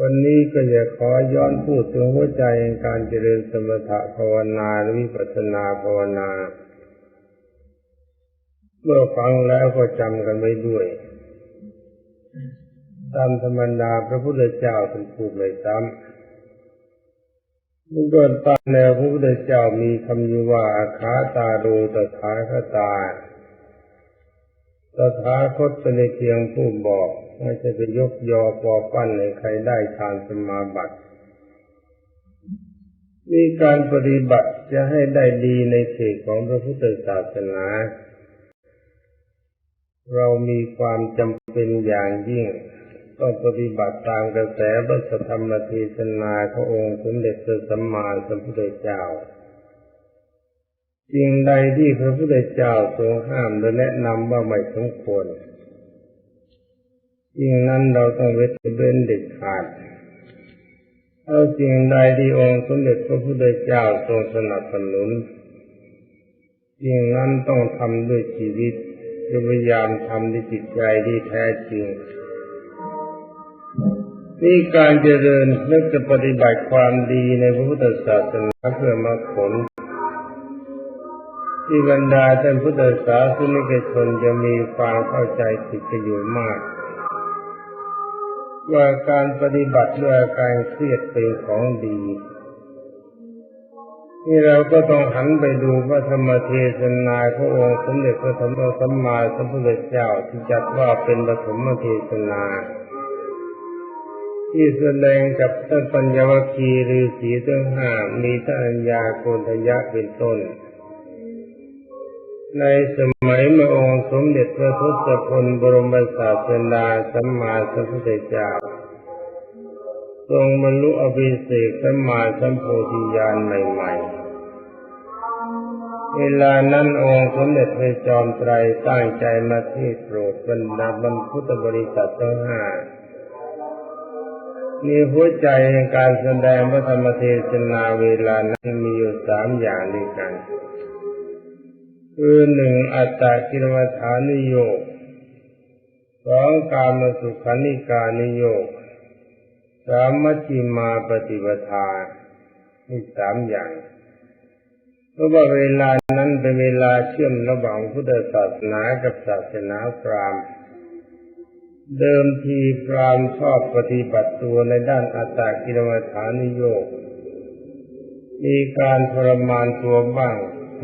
วันนี้ก็จะขอย้อนพูดถึงหัวใจแห่งการเจริญสมถะภาวนาหรือวิปัสสนาภาวนา เมื่อฟังแล้วก็จำกันไว้ด้วย ตามธรรมดาพระพุทธเจ้าท่านพูดไม่ซ้ำเมื่อก่อนตามแนวพระพุทธเจ้ามีคำว่าอาคาตาโรตถาคตา ตถาคตเป็นเพียงผู้บอก ไม่ใช่ไปยกยอปอปั้นให้ใครได้ฌานสมาบัติมีการปฏิบัติจะให้ได้ดีในเขตของพระพุทธศาสนา เรามีความจำเป็นอย่างยิ่ง ต้องปฏิบัติตามกระแสพระธรรมเทศนาขององค์สมเด็จพระสัมมาสัมพุทธเจ้า สิ่งใดที่พระพุทธเจ้าทรงห้ามโดยแนะนำว่าไม่สมควรสิ่งนั้นเราต้องเว้นเว้นเด็ดขาดเอาสิ่งใดที่องค์สมเด็จพระพุทธเจ้าทรงสนับสนุนสิ่งนั้นต้องทำด้วยชีวิตพยายามทำด้วยจิตใจที่แท้จริงนี่การเจริญและจะปฏิบัติความดีในพระพุทธศาสนาเพื่อมรรคผล ที่บรรดาท่านพุทธศาสนิกชนจะมีความเข้าใจผิดกันอยู่มาก ว่าการปฏิบัติด้วยการเครียดเป็นของดีนี่เราก็ต้องหันไปดูพระธรรมเทศนาพระองค์สมเด็จพระธรรมสัมมาสัมพุทธเจ้าที่จัดว่าเป็นปฐมเทศนา ที่แสดงกับท่านปัญญวคีฤาษีทั้งห้ามีท่านัญญาโกณทยะเป็นต้น ในสมัยเมื่อองค์สมเด็จพระทศพลบรมศาสดาสัมมาสัมพุทธเจ้าทรงบรรลุอภิเศกสัมมาสัมโพธิญาณใหม่ ๆ เวลานั้นองค์สมเด็จพระจอมไตรตั้งใจมาเทศโปรดบรรดาบรรพุทธบริษัททั้งห้ามีหัวใจในการแสดงพระธรรมเทศนาเวลานั้นมีอยู่สามอย่างด้วยกัน คือหนึ่งอัตตากิรวัฏานิโยกสองกามสุขานิกานิโยกสามมัชฌิมาปฏิปทานี่สามอย่างเพราะว่าเวลานั้นเป็นเวลาเชื่อมระหว่างพุทธศาสนากับศาสนาพราหมณ์เดิมทีพราหมณ์ชอบปฏิบัติตัวในด้านอัตตากิรวัฏานิโยกมีการทรมานตัวบ้าง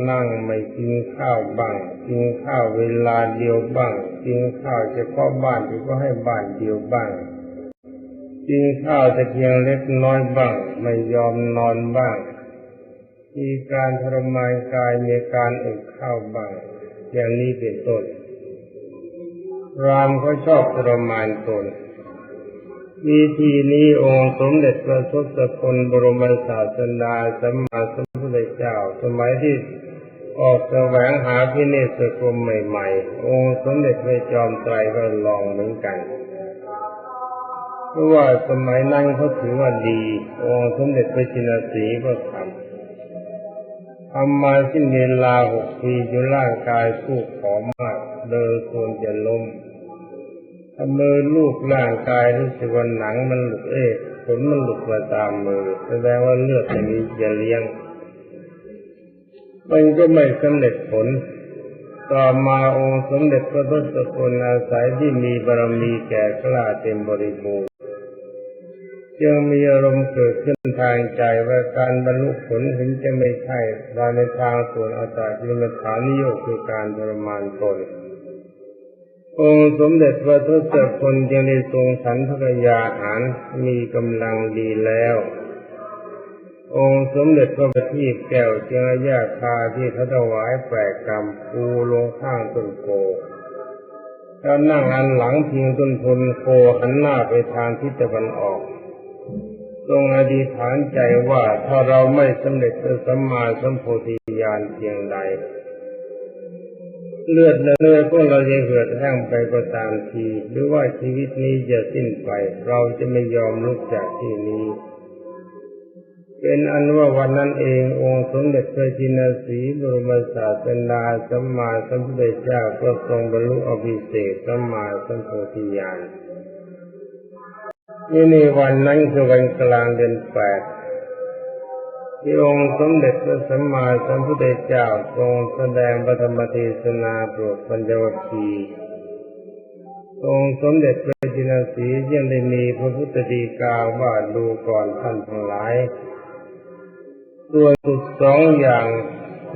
นั่งไม่กินข้าวบ้าง กินข้าวเวลาเดียวบ้าง กินข้าวเฉพาะบ้านที่ก็ให้บ้านเดียวบ้าง กินข้าวแต่เพียงเล็กน้อยบ้าง ไม่ยอมนอนบ้าง มีการทรมานกายมีการอึดข้าวบ้าง อย่างนี้เป็นต้น รามเขาชอบทรมานตนวิธีนี้องค์สมเด็จพระทศพลบรมศาสดาสัมมาสัมพุทธเจ้าสมัยที่ ออกแสวงหาพิเนศกรมใหม่ๆ องค์สมเด็จพระจอมไตรก็ลองเหมือนกันเพราะว่าสมัยนั้นเขาถือว่าดี องค์สมเด็จพระจินสีก็ทำทำมาสิ้นเวลาหกปีจนร่างกายสู้ผอมมาก เดินควรจะล้มถ้ามือลูกร่างกายรู้สึกว่าหนังมันหลุดเอ๊ะขนมันหลุดมาตามมือ แสดงว่าเลือดมันมีจะเลี้ยง มันก็ไม่สำเร็จผล ต่อมาองค์สมเด็จพระทศพลอาศัยที่มีบารมีแก่กล้าเต็มบริบูรณ์จึงมีอารมณ์เกิดขึ้นทางใจว่าการบรรลุผลถึงจะไม่ใช่ดาในทางส่วนอาตาจิมฐานิโยคคือการทรมานตนองค์สมเด็จพระทศพลยังได้ทรงสันพระยาหารมีกำลังดีแล้ว องค์สมเด็จพระบัณฑิตแก้วเจ้าญาคาที่เขาถวายแปลกกรรมปูลงข้างต้นโพแล้วนั่งอันหลังพิงต้นพลโพหันหน้าไปทางทิศตะวันออก ทรงอธิษฐานใจว่าถ้าเราไม่สำเร็จพระสัมมาสัมโพธิญาณเพียงใด เลือดและเนื้อพวกเราจะเหือดแห้งไปก็ตามที หรือว่าชีวิตนี้จะสิ้นไป เราจะไม่ยอมลุกจากที่นี้ เป็นอันว่าวันนั้นเององค์สมเด็จพระจินสีบรมศาสดาสัมมาสัมพุทธเจ้าก็ทรงบรรลุอภิเศษสัมมาสัมโพธิญาณนี่ในวันนั้นคือวันกลางเดือนแปดที่องค์สมเด็จพระสัมมาสัมพุทธเจ้าทรงแสดงปฐมเทศนาโปรดปัญจวัคคีย์องค์สมเด็จพระจินสียังได้มีพระพุทธดีกาว่าดูก่อนท่านทั้งหลาย ส่วนสุดสองอย่าง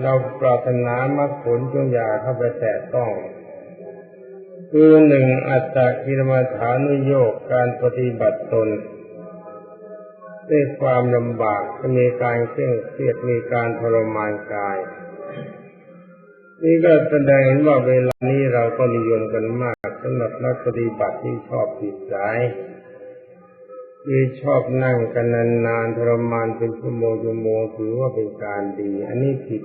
เราปรารถนามรรคผลจงอย่าเข้าไปแตะต้อง คือหนึ่งอัตตกิรมาฐานุโยกการปฏิบัติตนด้วยความลำบากมีการเคร่งเครียดมีการทรมานกาย นี่ก็แสดงเห็นว่าเวลานี้เราก็นิยมกันมากสำหรับนักปฏิบัติที่ชอบผิดสา ยที่ชอบนั่งกันนานๆทรมานเป็นชั่วโมงชั่วโมงถือว่าเป็นการดี อันนี้ผิด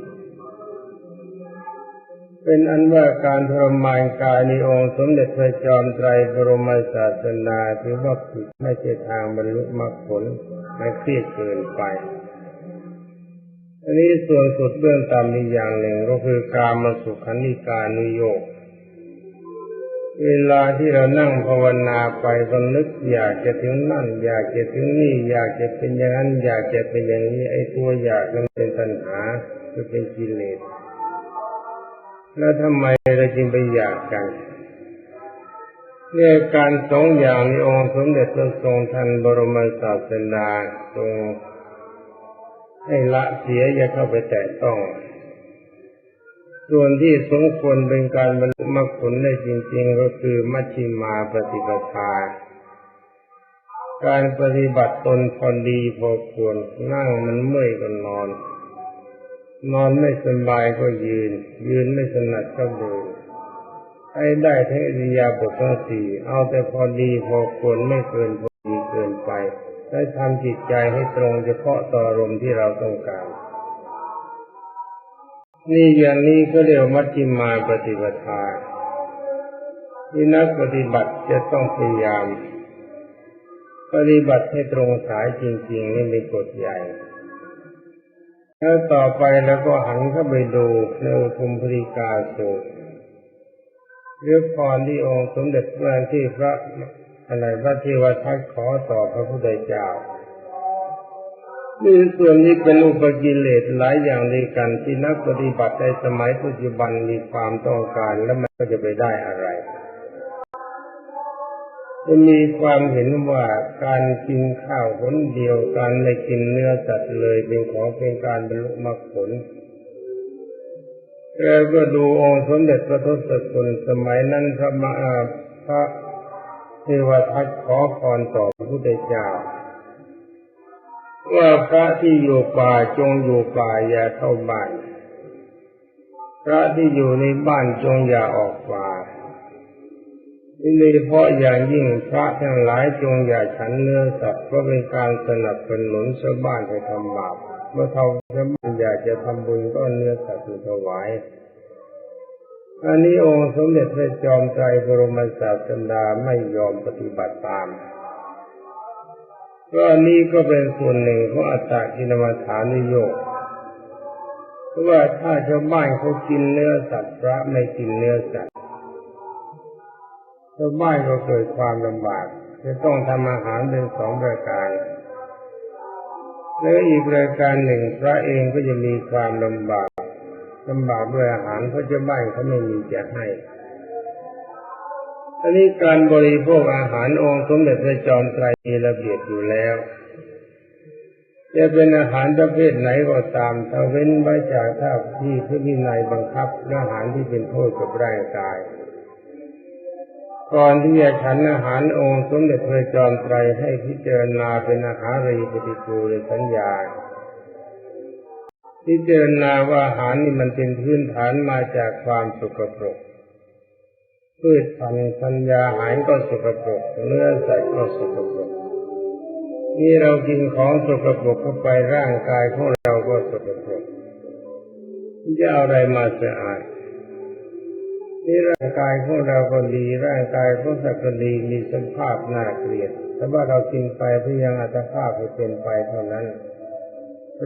เป็นอันว่าการทรมานกายในองค์สมเด็จพระจอมไตรบรมศาสนาถือว่าผิดไม่ใช่ทางบรรลุมรรคผลไม่เครียดเกินไป อันนี้ส่วนสุดเบื้องต่ำอีอย่างหนึ่งก็คือการมาสุขันิการนุโยก เวลาที่เรานั่งภาวนาไปก็นึกอยากจะถึงนั่น อยากจะถึงนี่ อยากจะเป็นอย่างนั้น อยากจะเป็นอย่างนี้ ไอ้ตัวอยากนั้นเป็นตัณหาคือเป็นกิเลสแล้วทำไมเราจึงไปอยากกันเนี่ยการสองอย่างในองค์สมเด็จพระทรงทันบรมศาสดาทรงให้ละเสียอย่าเข้าไปแตะต้อง ส่วนที่สมควรเป็นการบรรลุมรรคผลได้จริง ๆ ก็คือมัชฌิมาปฏิปทา การปฏิบัติตนพอดีพอควรนั่งมันเมื่อยก็นอน นอนไม่สบายก็ยืน ยืนไม่ถนัดก็เดินให้ได้ทั้งอิริยาบถทั้งสี่เอาแต่พอดีพอควรไม่เกินพอดีเกินไป ได้ทำจิตใจให้ตรงเฉพาะต่ออารมณ์ที่เราต้องการ นี่อย่างนี้ก็เรียกมัชฌิมาปฏิปทาที่นักปฏิบัติจะต้องพยายาม ปฏิบัติให้ตรงสายจริงๆนี่เป็นกฎใหญ่แล้วต่อไปแล้วก็หันเข้าไปดูในอุทุมพริกาสูตรเรื่องพรที่องค์สมเด็จพระที่พระอะไรพระเทวทัตขอต่อพระพุทธเจ้า นี่ส่วนนี้เป็นอุปกิเลสหลายอย่างด้วยกันที่นักปฏิบัติในสมัยปัจจุบันมีความต้องการแล้วมันก็จะไปได้อะไรจะมีความเห็นว่าการกินข้าวผลเดียวการไม่กินเนื้อสัตว์เลยเป็นของเป็นการบรรลุมรรคผลแล้วก็ดูองค์สมเด็จพระทศกุลสมัยนั้นพระมาพระเทวทัตขอพรต่อพระพุทธเจ้า ว่าพระที่อยู่ป่าจงอยู่ป่าอย่าเข้าบ้าน พระที่อยู่ในบ้านจงอย่าออกป่าโดยเฉพาะอย่างยิ่งพระทั้งหลายจงอย่าฉันเนื้อสัตว์เพราะเป็นการสนับสนุนชาวบ้านให้ทำบาปเมื่อเขาชาวบ้านอยากจะทำบุญก็เนื้อสัตว์ถวายอันนี้องค์สมเด็จพระจอมไตรบรมศาสดาไม่ยอมปฏิบัติตาม ก็อันนี้ก็เป็นส่วนหนึ่งของอัตตกินมาฐานิโยกเพราะว่าถ้าชาวบ้านเขากินเนื้อสัตว์พระไม่กินเนื้อสัตว์ชาวบ้านก็เกิดความลำบาก จะต้องทำอาหารเป็นสองประการแล้วอีกรายการหนึ่งพระเองก็จะมีความลำบากลำบากด้วยอาหารเพราะชาวบ้านเขาไม่มีจะให้ อันนี้การบริโภคอาหารองค์สมเด็จพระจอมไตรมีระเบียบอยู่แล้ว จะเป็นอาหารประเภทไหนก็ตามถ้าเว้นไว้จากท่าที่พระวินัยบังคับอาหารที่เป็นโทษกับร่างกาย ก่อนที่จะฉันอาหารองค์สมเด็จพระจอมไตรให้พิจารณาเป็นอาหารรีปฏิกูลสัญญาพิจารณาว่าอาหารนี่มันเป็นพื้นฐานมาจากความสกปรก พืชพันธุ์ปัญญาหายก็สกปรกเนื้อสัตว์ก็สกปรกนี่เรากินของสกปรกเข้าไปร่างกายของเราก็สกปรกจะเอาอะไรมาสะอาดนี่ร่างกายของเราก็ดีร่างกายของสัตว์ก็ดีมีสภาพน่าเกลียดแต่ว่าเรากินไปเพื่อยังอัตภาพให้เป็นไปเท่านั้น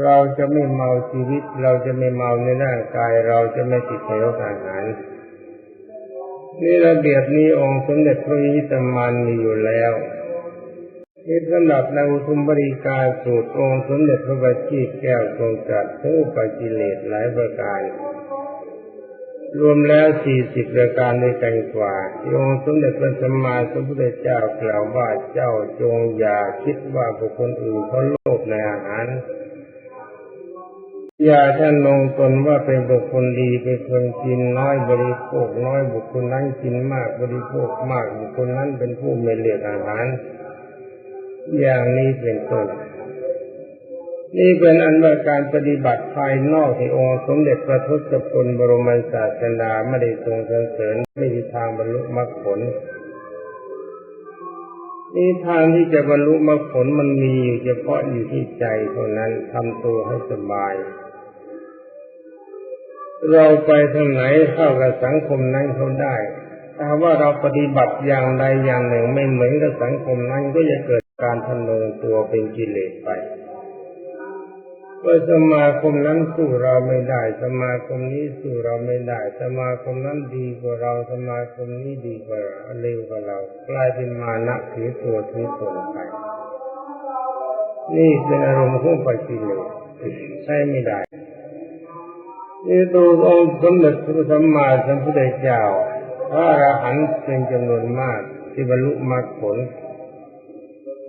เราจะไม่เมาชีวิต เราจะไม่เมาในร่างกาย เราจะไม่ติดในรสอาหาร นี่ระเบียบนี้องค์สมเด็จพระวิตามานมีอยู่แล้วเอที่สำหรับในอุทุมบริการสูตรองค์สมเด็จพระบัณฑิตแก้วทรงตรัสถึงอุปกิเลสหลายประการ รวมแล้วสี่สิบประการด้วยกันกว่าที่องค์สมเด็จพระสัมมาสัมพุทธเจ้ากล่าวว่าเจ้าจงอย่าคิดว่าบุคคลอื่นเขาโลภในอาหาร อย่าท่านลงตนว่าเป็นบุคคลดีเป็นคนกินน้อยบริโภคน้อยบุคคลนั้นกินมากบริโภคมากบุคคลนั้นเป็นผู้ไม่เลือกอาหาร อย่างนี้เป็นต้นนี่เป็นอันว่าการปฏิบัติภายนอกที่องค์สมเด็จพระทศพลบรมศาสดาไม่ได้ทรงสรรเสริญไม่มีทางบรรลุมรรคผลนี่ทางที่จะบรรลุมรรคผลมันมีอยู่เฉพาะอยู่ที่ใจเท่านั้นทำตัวให้สบาย เราไปทางไหนเข้ากับสังคมนั้นเขาได้ถ้าว่าเราปฏิบัติอย่างใดอย่างหนึ่งไม่เหมือนกับสังคมนั้นก็จะเกิดการทะนงตัวเป็นกิเลสไปว่าสมาคมนั้นสู้เราไม่ได้ สมาคมนี้สู้เราไม่ได้ สมาคมนั้นดีกว่าเรา สมาคมนี้ดีกว่าเราเร็วกว่าเรา กลายเป็นมานะถือตัวถือตนไป นี่เป็นอารมณ์ของปัจจิเลสใช่ไม่ได้ นี่ตัวองค์สมเด็จพระสัมมาสัมพุทธเจ้าพระอรหันต์เป็นจำนวนมากที่บรรลุมรรคผล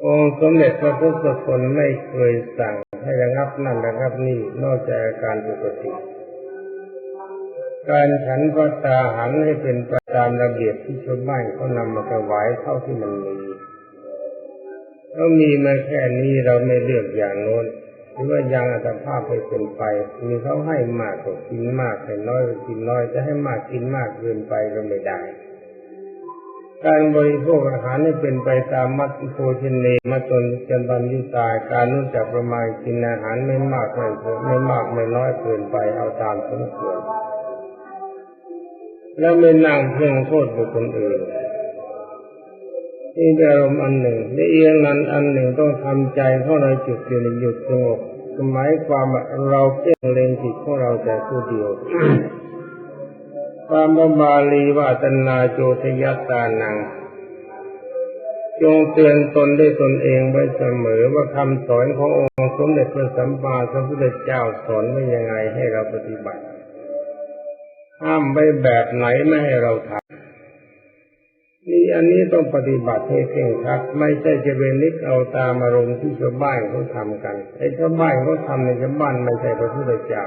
องค์สมเด็จพระพุทธพลไม่เคยสั่งให้ระงับนั่นระงับนี่นอกจากการปกติ การฉันพระตาหันให้เป็นไปตามระเบียบที่ชาวบ้านเขานำมาถวายเท่าที่มันมีถ้ามีมาแค่นี้เราไม่เลือกอย่างโน้น หรือว่ายังอัตภาพไปเป็นไปมีเขาให้มากก็กินมากให้น้อยก็กินน้อย จะให้มากกินมากเกินไปก็ไม่ได้ การบริโภคอาหารนี่เป็นไปตามมัตโภชเนมาจนจนตอนที่ตายการรู้จักประมาณกินอาหารไม่มากไม่พอไม่มากไม่น้อยเกินไปเอาตามสมควรแล้วไม่นั่งเพ่งโทษบุคคลอื่น นี่เป็นอารมณ์อันหนึ่งในเอียงนั้นอันหนึ่งต้องทำใจเของเราจุดอยู่ในหยุดสงบหมายความว่าเราเพ่งเล็งจิตของเราแต่ผู้เดียวความบาลีว่าตนาโจทยตานัง จงเตือนตนด้วยตนเองไว้เสมอว่าคำสอนขององค์สมเด็จพระสัมมาสัมพุทธเจ้าสอนว่ายังไงให้เราปฏิบัติ ห้ามไว้แบบไหนไม่ให้เราทำ นี่อันนี้ต้องปฏิบัติให้เคร่งครัดไม่ใช่จะเป็นนิกเอาตามอารมณ์ที่ชาวบ้านเขาทำกันไอ้ชาวบ้านเขาทำในชาวบ้านไม่ใช่พระพุทธเจ้า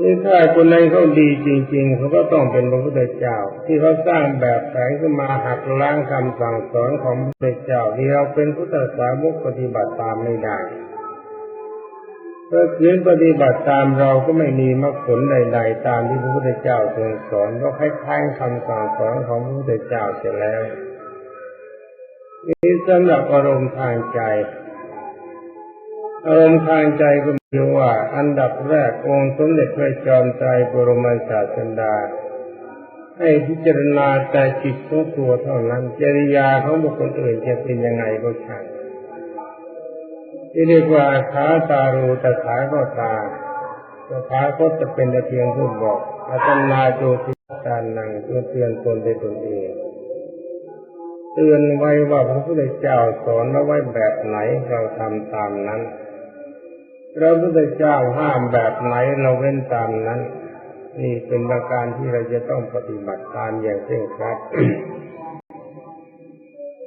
นี่ถ้าคนนั้นเขาดีจริง ๆเขาก็ต้องเป็นพระพุทธเจ้า ที่เขาสร้างแบบแผนขึ้นมาหักล้างคำสั่งสอนของพระพุทธเจ้าที่เราเป็นพุทธสาวกปฏิบัติตามไม่ได้ ถ้าเืนปฏิบัติตามเราก็ไม่มีมรรคผลใดๆตามที่พระพุทธเจ้าทรงสอนเพราะคล้ายๆคำสั่งสอนของพระพุทธเจ้าเสร็จแล้วนี่สำหรับอารมณ์ทางใจ อารมณ์ทางใจก็มีว่าอันดับแรกองค์สมเด็จพระจอมไตรบรมศาสดาให้พิจารณาแต่จิตของตัวเท่านั้นจริยาของบุคคลอื่นจะเป็นยังไงก็ช่าง ที่เรียกว่าขาตารูตถาก็ตาตถาก็จะเป็นต่เพียงผู้บอกอาตนาโจติตานังเพื่อเตือนตนด้วยตนเองเตือนไว้ว่าพระพุทธเจ้าสอนเอาไว้แบบไหนเราทำตามนั้นพระพุทธเจ้าห้ามแบบไหนเราเว้นตามนั้น นี่เป็นประการที่เราจะต้องปฏิบัติตามอย่างเคร่งครัด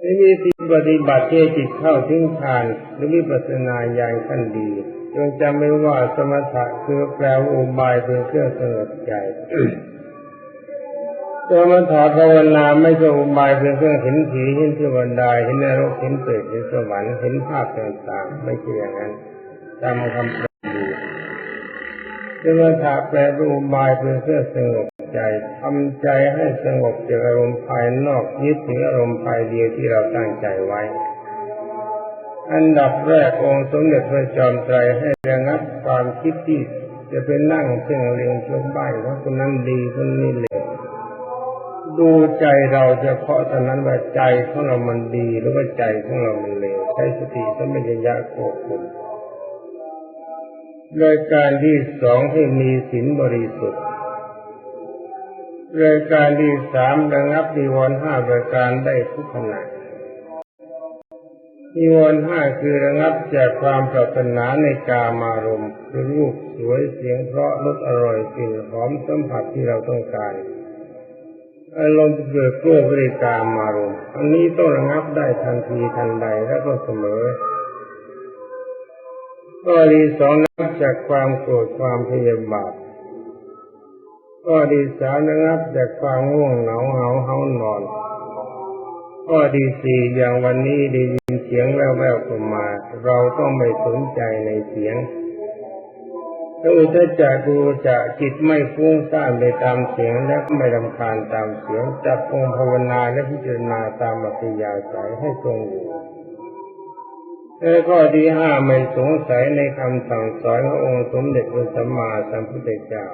นี่มีที่ปฏิบัติที่จิตเข้าถึงฌานหรือวิปัสสนาอย่างขั้นดีจงจำไว้ว่าสมถะคือแปลว่าอุบายเป็นเครื่องสงบใจสมถะภาวนาไม่ใช่อุบายเป็นเครื่องเห็นผีเห็นเทวดาเห็นนรกเห็นเปรตเห็นสวรรค์เห็นภาพต่างๆไม่ใช่อย่างนั้นจำคำแปลดีสมถะแปลว่าอุบายเป็นเครื่องสงบ ใจทำใจให้สงบจากอารมณ์ภายนอกยึดถึงอารมณ์ภายเดียวที่เราตั้งใจไว้ อันดับแรกองค์สมเด็จพระจอมไตรให้ระงับความคิดที่จะเป็นนั่งเพ่งเล็งชมใบว่าคนนั้นดีคนนี้เลวดูใจเราจะเพาะตอนนั้นว่าใจของเรามันดีหรือว่าใจของเรามันเลวใช้สติสมัญญาโกคุมรายการที่สองให้มีศีลบริสุทธิ์ รายการที่สามระงับดีวรห้าประการได้ทุกขณะนิวรณ์ห้าคือระงับจากความปรารถนาในกามารมณ์คือรูปสวยเสียงเพราะรสอร่อยกลิ่นหอมสัมผัสที่เราต้องการอารมณ์เกิดกลัวบริกามารมณ์อันนี้ต้องระงับได้ทันทีทันใดและก็เสมอข้อที่สองระงับจากความโกรธความพยาบาท ข้อที่สามระงับจากความง่วงเหงาเหงาเฮานอน ข้อที่สี่อย่างวันนี้ได้ยินเสียงแว่วๆเข้ามา เราต้องไม่สนใจในเสียงถ้าอุตจะดูจะจิตไม่ฟุ้งซ่านไปตามเสียงและไม่รำคาญตามเสียงจับองภาวนาและพิจารณาตามอัธยาศัยให้ตรงอยู่และข้อที่ห้าไม่สงสัยในคำสั่งสอนขององค์สมเด็จพระสัมมาสัมพุทธเจ้า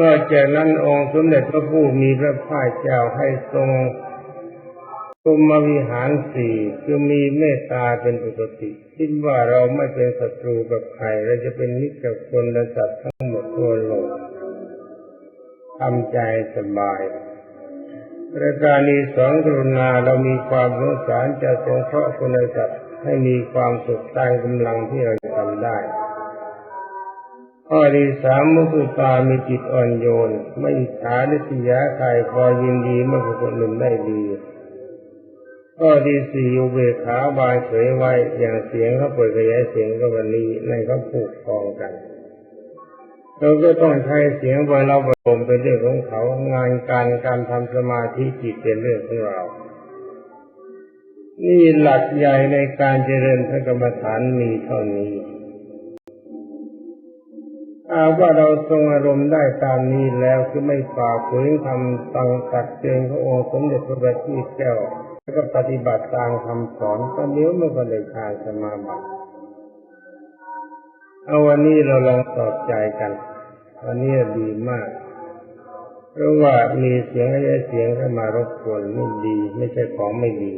นอกจากนั้นองค์สมเด็จพระผู้มีพระภาคเจ้าให้ทรงกรมวิหารสี่คือมีเมตตาเป็นปกติคิดว่าเราไม่เป็นศัตรูกับใครเราจะเป็นมิตรกับคนและสัตว์ทั้งหมดทั่วโลกทำใจสบายประการที่สองกรุณาเรามีความสงสารจะสงเคราะห์คนและสัตว์ให้มีความสุขตามกำลังที่เราจะทำได้ ข้อที่สามมุสุตามีจิตอ่อนโยน ไม่อิจฉาลิษยาใครพอยินดีเมื่อคคลอื่นได้ดีข้อที่สี่อุเบกขาบายเฉยไว้อย่างเสียงเขาเปิดขยายเสียงก็วันนี้ในเขาผูกคองกันเราก็ต้องใช้เสียงไว้เราปรมเป็นเรื่องของเขางานการการทำสมาธิจิตเป็นเรื่องของเรา นี่หลักใหญ่ในการเจริญพระกรรมฐานมีเท่านี้ ถ้าว่าเราทรงอารมณ์ได้ตามนี้แล้วคือไม่ฝ่าฝืนคำสั่งตักเตือนขององค์สมเด็จพระบัณฑิตแก้วแล้วก็ปฏิบัติตามคำสอนก็เดี๋ยวมันก็ได้ทางสมาบัติเอาวันนี้เราลองสอบใจกันวันนี้ดีมาก เพราะว่ามีเสียงอะไรเสียงเข้ามารบกวนไม่ดี ไม่ใช่ของไม่ดี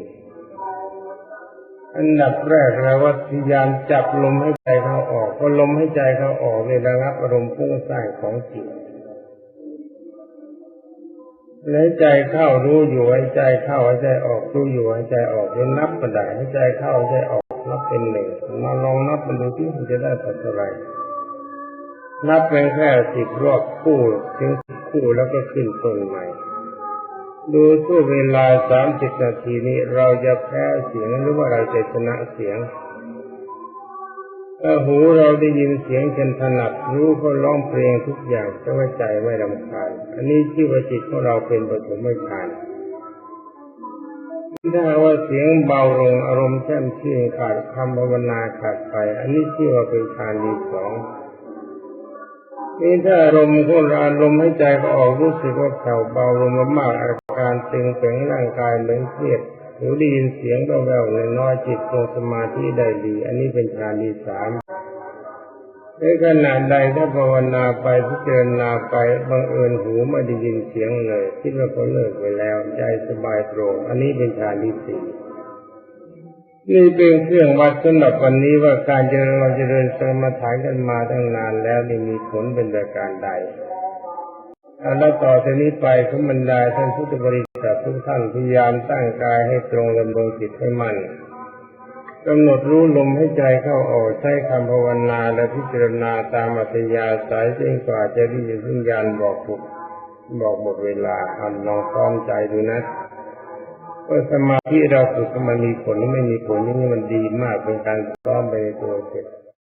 อันดับแรกเราว่าพยายามจับลมให้ใจเข้าออก พอลมให้ใจเขาออกเนี่ยระงับอารมณ์ฟุ้งซ่านของจิตแล้ใจเข้ารู้อยู่ให้ใจเข้าให้ใจออกรู้อยู่ให้ใจออกเห็นนับกระดาให้ใจเข้าให้ใจออกนับเป็นหนึ่งมาลองนับมันดูที่มันจะได้เท่าไหร่นับเป็นแค่สิบรอบคู่ถึงคู่แล้วก็ขึ้นต้นใหม่ ดูสู้เวลาสามสิบนาทีนี้เราจะแพ้เสียงหรือว่าเราจะชนะเสียง ถ้าหูเราได้ยินเสียงเช่นถนัดรู้ก็ร้องเพลงทุกอย่างแต่ว่าใจไม่รำคาญอันนี้ชื่อว่าจิตของเราเป็นปฐมฌานถ้าว่าเสียงเบาลงอารมณ์แช่มชื่นขาดคำภาวนาขาดไป อันนี้ชื่อว่าเป็นฌานที่สองนี่ถ้าอารมณ์ของเราอารมณ์ให้ใจก็ออกรู้สึกว่าแผ่วเบาลงมากอาการตึงเป่งร่างกายเหมือนเครียด หูได้ยินเสียงแว่วๆน้อยจิตทรงสมาธิได้ดี อันนี้เป็นฌานที่สามในขณะใดถ้าภาวนาไปพิจารณาไปบังเอิญหูไม่ได้ยินเสียงเลยคิดว่าเขาเลิกไปแล้วใจสบายโปร่งอันนี้เป็นฌานที่สี่นี่เป็นเครื่องวัดสำหรับวันนี้ว่าการเจริญเราเจริญสมาธิกันมาตั้งนานแล้วนี่มีผลเป็นประการใดแล้วต่อจากนี้ไปคุณบรรดาท่านพุทธบริ ษัททุกท่านพยายามตั้งกายให้ตรงดำรงจิตให้มั่นกำหนดรู้ลมให้ใจเข้าออกใช้คำภาวนาและพิจารณาตามอัธยาศัยจนกว่าจะได้ยินสัญญาณบอกบุกบอกหมดเวลาอันลองซ้อมใจดูนะก็สมาธิเราฝึกมันมีผลหรือไม่มีผลนี่มันดีมากเป็นการซ้อมไปตัวเสร็จ